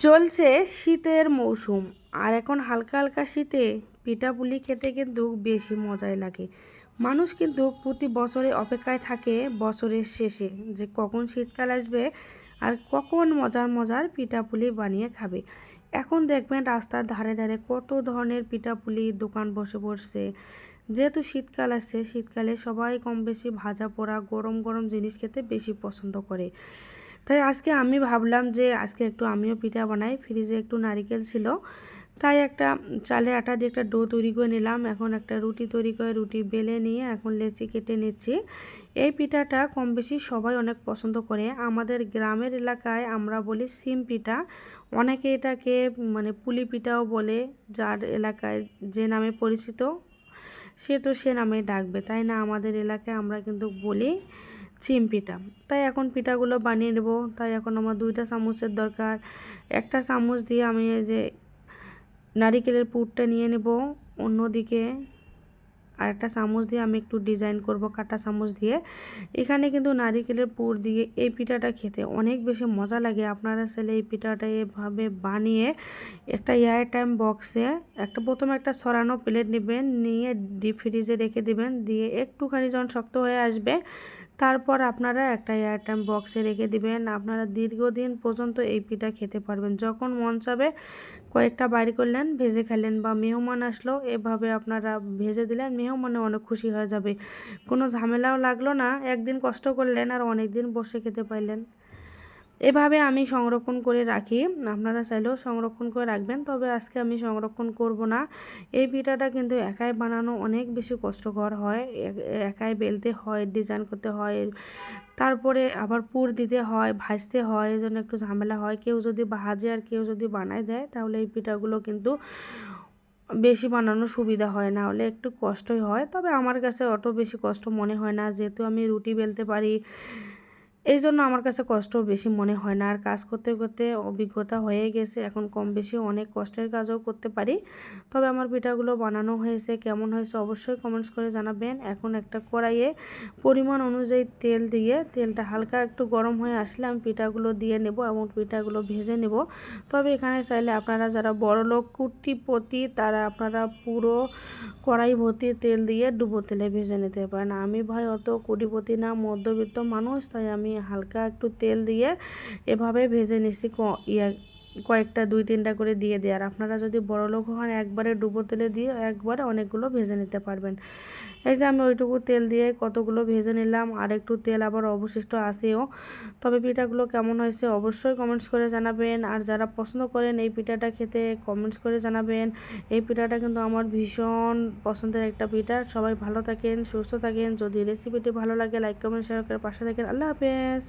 চলছে শীতের মৌসুম। আর এখন হালকা হালকা শীতে পিঠাপুলি খেতে কিন্তু বেশি মজাই লাগে। মানুষ কিন্তু প্রতি বছরে অপেক্ষায় থাকে বছরের শেষে যে কখন শীতকাল আসবে আর কখন মজার মজার পিঠাপুলি বানিয়ে খাবে। এখন দেখবেন রাস্তার ধারে ধারে কত ধরনের পিঠাপুলি দোকান বসে বসছে যেহেতু শীতকাল আসছে, শীতকালে সবাই কম বেশি ভাজা পোড়া গরম গরম জিনিস খেতে বেশি পছন্দ করে। তাই আজকে আমি ভাবলাম যে আজকে একটু আমিও পিঠা বানাই। ফ্রিজে একটু নারিকেল ছিল। তাই একটা চালের আটা দিয়ে একটা ডো তৈরি করে নিলাম। এখন একটা রুটি তৈরি করে রুটি বেলে নিয়ে এখন লেচি কেটে নিচ্ছি। এই পিঠাটা কম বেশি সবাই অনেক পছন্দ করে। আমাদের গ্রামের এলাকায় আমরা বলি সিম পিঠা। অনেকে এটাকে মানে পুলি পিঠাও বলে, যার এলাকায় যে নামে পরিচিত, সে তো সে নামে ডাকবে। তাই না? আমাদের এলাকায় আমরা কিন্তু বলি চিম পিঠা। তাই এখন পিঠাগুলো বানিয়ে নেব। তাই এখন আমার দুইটা চামচের দরকার। একটা চামচ দিয়ে আমি এই যে নারিকেলের পুরটা নিয়ে নেব অন্যদিকে। আর একটা চামচ দিয়ে আমি একটু ডিজাইন করব কাটা চামচ দিয়ে। এখানে কিন্তু নারিকেলের পুর দিয়ে এই পিঠাটা খেতে অনেক বেশি মজা লাগে। আপনারা চাইলে এই পিঠাটা এভাবে বানিয়ে একটা এয়ার টাইম বক্সে একটা প্রথমে একটা সরানো প্লেট নেবেন, নিয়ে ডিপ ফ্রিজে রেখে দিবেন, দিয়ে একটুখানি যখন শক্ত হয়ে আসবে, তারপর আপনারা একটা এয়ার টাইম বক্সে রেখে দিবেন। আপনারা দীর্ঘদিন পর্যন্ত এই পিঠা খেতে পারবেন। যখন মন চাবে কয়েকটা বাড়ি করলেন, ভেজে খেলেন বা মেহমান আসলো, এভাবে আপনারা ভেজে দিলেন মেহমানে অনেক খুশি হয়ে যাবে। কোনো ঝামেলাও লাগল না, একদিন কষ্ট করলেন আর অনেক দিন বসে খেতে পাইলেন এভাবে আমি সংরক্ষণ করে রাখি। আপনারা চাইলেও সংরক্ষণ করে রাখবেন, তবে আজকে আমি সংরক্ষণ করব না। এই পিঠাটা কিন্তু একাই বানানো অনেক বেশি কষ্টকর হয়। একাই বেলতে হয়, ডিজাইন করতে হয়, তারপরে আবার পুর দিতে হয়, ভাজতে হয় এই জন্য একটু ঝামেলা হয়। কেউ যদি ভাজে আর কেউ যদি বানায় দেয়, তাহলে এই পিঠাগুলো কিন্তু বেশি বানানো সুবিধা হয় না, হলে একটু কষ্টই হয়। তবে আমার কাছে অত বেশি কষ্ট মনে হয় না। যেহেতু আমি রুটি বেলতে পারি এই জন্য আমার কাছে কষ্ট বেশি মনে হয় না। আর কাজ করতে করতে অভিজ্ঞতা হয়ে গেছে। এখন কম বেশি অনেক কষ্টের কাজও করতে পারি। তবে আমার পিঠাগুলো বানানো হয়েছে। কেমন হয়েছে অবশ্যই কমেন্টস করে জানাবেন। এখন একটা কড়াইয়ে পরিমাণ অনুযায়ী তেল দিয়ে, তেলটা হালকা একটু গরম হয়ে আসলে আমি পিঠাগুলো দিয়ে নেব এবং পিঠাগুলো ভেজে নেব। তবে এখানে চাইলে আপনারা যারা বড় লোক, কুটিপতি, তারা আপনারা পুরো কড়াই ভর্তি তেল দিয়ে ডুবো তেলে ভেজে নিতে পারেন। আমি ভাই অত কুটিপতি না, মধ্যবিত্ত মানুষ, তাই আমি হালকা একটু তেল দিয়ে এভাবে ভেজে নিচ্ছি ইয়া কয়েকটা, দুই তিনটা করে দিয়ে দেয়। আর আপনারা যদি বড় লোক হন, একবারে ডুবো তেলে দিয়ে একবারে অনেকগুলো ভেজে নিতে পারবেন। এই যে আমি ওইটুকু তেল দিয়ে কতগুলো ভেজে নিলাম, আর একটু তেল আবার অবশিষ্ট আসেও তবে পিঠাগুলো কেমন হয়েছে অবশ্যই কমেন্টস করে জানাবেন। আর যারা পছন্দ করেন এই পিঠাটা খেতে কমেন্টস করে জানাবেন। এই পিঠাটা কিন্তু আমার ভীষণ পছন্দের একটা পিঠা। সবাই ভালো থাকেন, সুস্থ থাকেন। যদি রেসিপিটি ভালো লাগে লাইক কমেন্ট শেয়ার করে পাশে থাকেন। আল্লাহ হাফেজ।